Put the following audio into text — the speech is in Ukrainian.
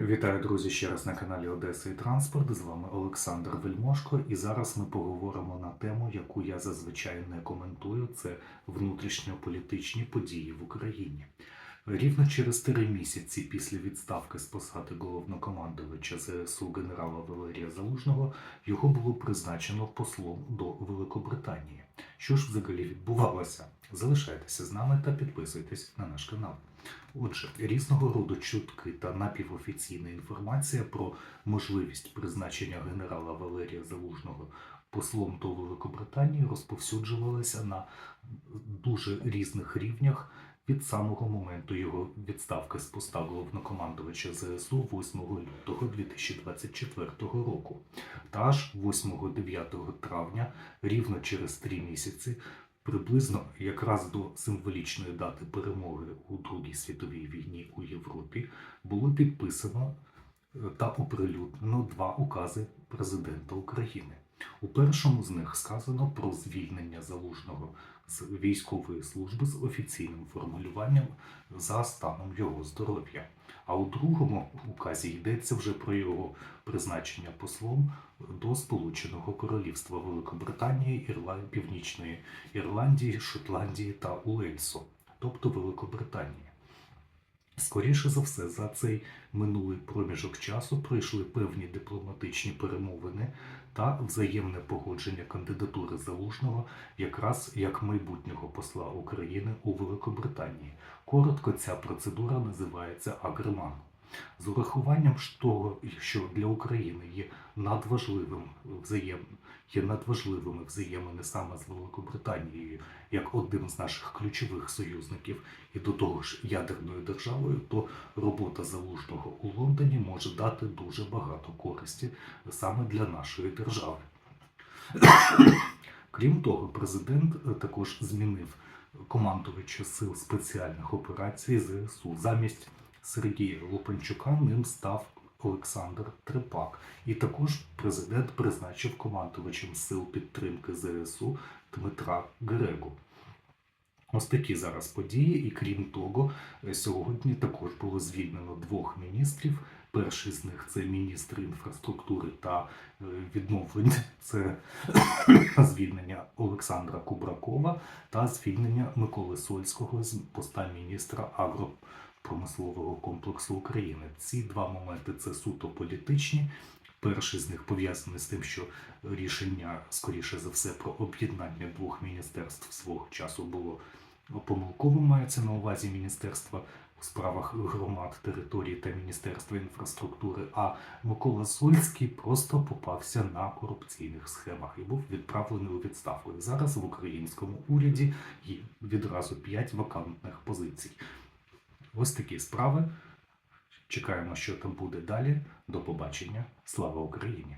Вітаю, друзі, ще раз на каналі Одеса і Транспорт. З вами Олександр Вельмошко. І зараз ми поговоримо на тему, яку я зазвичай не коментую. Це внутрішньополітичні події в Україні. Рівно через три місяці після відставки з посади головнокомандувача ЗСУ генерала Валерія Залужного його було призначено послом до Великобританії. Що ж взагалі відбувалося? Залишайтеся з нами та підписуйтесь на наш канал. Отже, різного роду чутки та напівофіційна інформація про можливість призначення генерала Валерія Залужного послом до Великобританії розповсюджувалися на дуже різних рівнях від самого моменту його відставки з поста головнокомандувача ЗСУ 8 лютого 2024 року. Та аж 8-9 травня, рівно через три місяці, приблизно якраз до символічної дати перемоги у Другій світовій війні у Європі, було підписано е, та оприлюднено два укази президента України. У першому з них сказано про звільнення залужного з військової служби з офіційним формулюванням за станом його здоров'я. А у другому указі йдеться вже про його призначення послом до Сполученого Королівства Великобританії, Ірла... Північної Ірландії, Шотландії та Уельсу, тобто Великобританії. Скоріше за все, за цей минулий проміжок часу пройшли певні дипломатичні перемовини та взаємне погодження кандидатури залужного якраз як майбутнього посла України у Великобританії. Коротко ця процедура називається агреман. З урахуванням того, що для України є надважливим взаєм... є надважливими взаємини саме з Великобританією як одним з наших ключових союзників і до того ж ядерною державою, то робота залужного у Лондоні може дати дуже багато користі саме для нашої держави. Крім того, президент е, також змінив командувача сил спеціальних операцій ЗСУ. Замість Сергія Лупанчука ним став Олександр Трепак. І також президент призначив командувачем сил підтримки ЗСУ Дмитра Грегу. Ось такі зараз події, і крім того, е, сьогодні також було звільнено двох міністрів. Перший з них це міністр інфраструктури та е, відновлень, це звільнення Олександра Кубракова та звільнення Миколи Сольського з поста міністра агропромислового комплексу України. Ці два моменти це суто політичні. Перший з них пов'язаний з тим, що рішення, скоріше за все, про об'єднання двох міністерств свого часу було помилковим. Мається на увазі Міністерства у справах громад, територій та Міністерства інфраструктури. А Микола Сольський просто попався на корупційних схемах і був відправлений у відставку. Зараз в українському уряді є відразу п'ять вакантних позицій. Ось такі справи. Чекаємо, що там буде далі. До побачення. Слава Україні!